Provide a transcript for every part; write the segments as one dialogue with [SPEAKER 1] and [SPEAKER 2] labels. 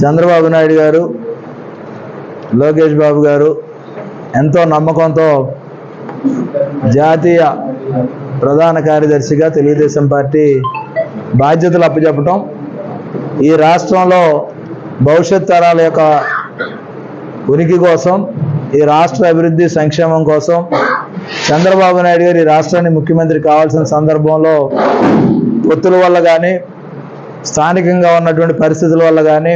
[SPEAKER 1] చంద్రబాబు నాయుడు గారు లోకేష్ బాబు గారు ఎంతో నమ్మకంతో జాతీయ ప్రధాన కార్యదర్శిగా తెలుగుదేశం పార్టీ బాధ్యతలు అప్పచెప్పటం. ఈ రాష్ట్రంలో భవిష్యత్ తరాల యొక్క ఉనికి కోసం ఈ రాష్ట్ర అభివృద్ధి సంక్షేమం కోసం చంద్రబాబు నాయుడు గారు ఈ రాష్ట్రాన్ని ముఖ్యమంత్రి కావాల్సిన సందర్భంలో పొత్తుల వల్ల కానీ స్థానికంగా ఉన్నటువంటి పరిస్థితుల వల్ల కానీ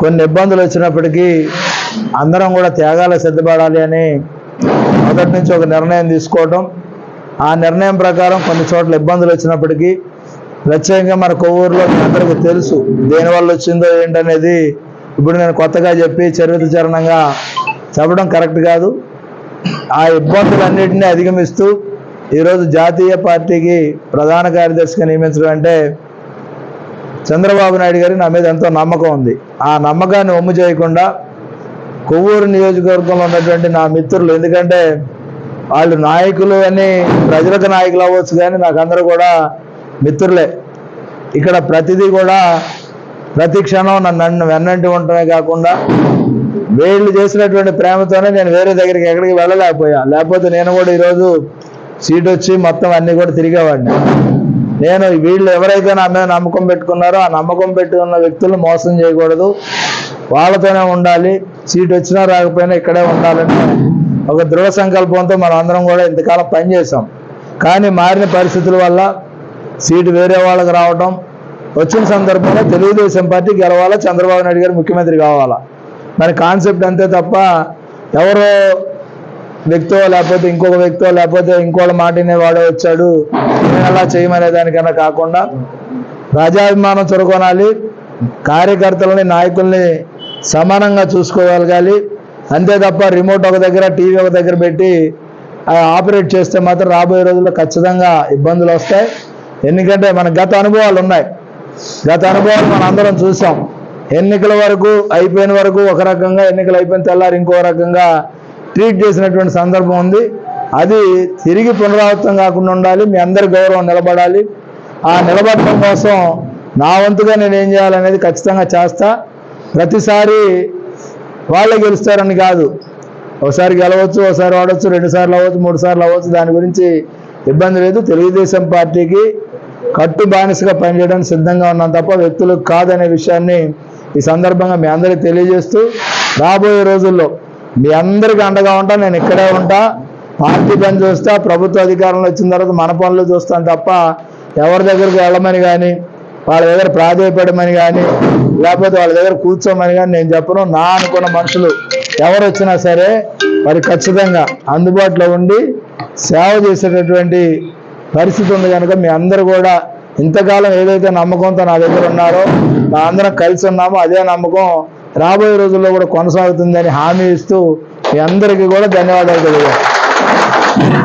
[SPEAKER 1] కొన్ని ఇబ్బందులు వచ్చినప్పటికీ అందరం కూడా త్యాగాలకు సిద్ధపడాలి అని మొదటి నుంచి ఒక నిర్ణయం తీసుకోవటం. ఆ నిర్ణయం ప్రకారం కొన్ని చోట్ల ఇబ్బందులు వచ్చినప్పటికీ ప్రత్యేకంగా మన కొవ్వూరులో మీ అందరికీ తెలుసు దేనివల్ల వచ్చిందో ఏంటనేది ఇప్పుడు నేను కొత్తగా చెప్పి చరిత్ర చరణంగా చెప్పడం కరెక్ట్ కాదు. ఆ ఇబ్బందులన్నింటినీ అధిగమిస్తూ ఈరోజు జాతీయ పార్టీకి ప్రధాన కార్యదర్శిగా నియమించడం అంటే చంద్రబాబు నాయుడు గారి నా మీద ఎంతో నమ్మకం ఉంది. ఆ నమ్మకాన్ని ఒమ్ము చేయకుండా కొవ్వూరు నియోజకవర్గంలో ఉన్నటువంటి నా మిత్రులు ఎందుకంటే వాళ్ళు నాయకులు అని ప్రజలకు నాయకులు అవ్వచ్చు కానీ నాకు అందరూ కూడా మిత్రులే. ఇక్కడ ప్రతిదీ కూడా ప్రతి క్షణం నన్ను నన్ను వెన్నంటి ఉండటమే కాకుండా వీళ్ళు చేసినటువంటి ప్రేమతోనే నేను వేరే దగ్గరికి ఎక్కడికి వెళ్ళలేకపోయా. లేకపోతే నేను కూడా ఈరోజు సీట్ వచ్చి మొత్తం అన్నీ కూడా తిరిగేవాడిని. నేను వీళ్ళు ఎవరైతే నా మీద నమ్మకం పెట్టుకున్నారో ఆ నమ్మకం పెట్టుకున్న వ్యక్తులు మోసం చేయకూడదు. వాళ్ళతోనే ఉండాలి. సీట్ వచ్చినా రాకపోయినా ఇక్కడే ఉండాలని ఒక దృఢ సంకల్పంతో మనం అందరం కూడా ఇంతకాలం పనిచేసాం కానీ మారిన పరిస్థితుల వల్ల సీటు వేరే వాళ్ళకి రావటం వచ్చిన సందర్భంలో తెలుగుదేశం పార్టీ గెలవాలా చంద్రబాబు నాయుడు గారు ముఖ్యమంత్రి కావాలా? మరి కాన్సెప్ట్ అంతే తప్ప ఎవరో వ్యక్తో లేకపోతే ఇంకొక వ్యక్తో లేకపోతే ఇంకోళ్ళ మాటనే వాడే వచ్చాడు. నేను అలా చేయమనే దానికన్నా కాకుండా ప్రజాభిమానం చొరకొనాలి కార్యకర్తలని నాయకుల్ని సమానంగా చూసుకోగలగాలి అంతే తప్ప రిమోట్ ఒక దగ్గర టీవీ ఒక దగ్గర పెట్టి ఆ ఆపరేట్ చేస్తే మాత్రం రాబోయే రోజుల్లో ఖచ్చితంగా ఇబ్బందులు వస్తాయి. ఎందుకంటే మన గత అనుభవాలు ఉన్నాయి. గత అనుభవాలు మనం అందరం చూసాం. ఎన్నికల వరకు అయిపోయిన వరకు ఒక రకంగా ఎన్నికలు అయిపోయిన తెల్లారి ఇంకో రకంగా ట్రీట్ చేసినటువంటి సందర్భం ఉంది. అది తిరిగి పునరావృతం కాకుండా ఉండాలి. మీ అందరి గౌరవం నిలబడాలి. ఆ నిలబడటం కోసం నా వంతుగా నేను ఏం చేయాలనేది ఖచ్చితంగా చేస్తా. ప్రతిసారి వాళ్ళే గెలుస్తారని కాదు. ఒకసారి గెలవచ్చు ఒకసారి ఆడవచ్చు రెండుసార్లు అవ్వచ్చు మూడు సార్లు అవ్వచ్చు దాని గురించి ఇబ్బంది లేదు. తెలుగుదేశం పార్టీకి కట్టు బానిసగా పనిచేయడానికి సిద్ధంగా ఉన్నాం తప్ప వ్యక్తులకు కాదనే విషయాన్ని ఈ సందర్భంగా మీ అందరికీ తెలియజేస్తూ రాబోయే రోజుల్లో మీ అందరికీ అండగా ఉంటా నేను ఇక్కడే ఉంటా. పార్టీ పని చూస్తా ప్రభుత్వ అధికారంలో వచ్చిన తర్వాత మన పనులు చూస్తాను తప్ప ఎవరి దగ్గరికి వెళ్ళమని కానీ వాళ్ళ దగ్గర ప్రాధాయపడమని కానీ లేకపోతే వాళ్ళ దగ్గర కూర్చోమని కానీ నేను చెప్పను. నా అనుకున్న మనుషులు ఎవరు వచ్చినా సరే మరి ఖచ్చితంగా అందుబాటులో ఉండి సేవ చేసేటటువంటి పరిస్థితి ఉంది కనుక మీ అందరూ కూడా ఇంతకాలం ఏదైతే నమ్మకంతో నా దగ్గర ఉన్నారో నా అందరం కలిసి ఉన్నామో అదే నమ్మకం రాబోయే రోజుల్లో కూడా కొనసాగుతుందని హామీ ఇస్తూ మీ అందరికీ కూడా ధన్యవాదాలు తెలియజేస్తాను.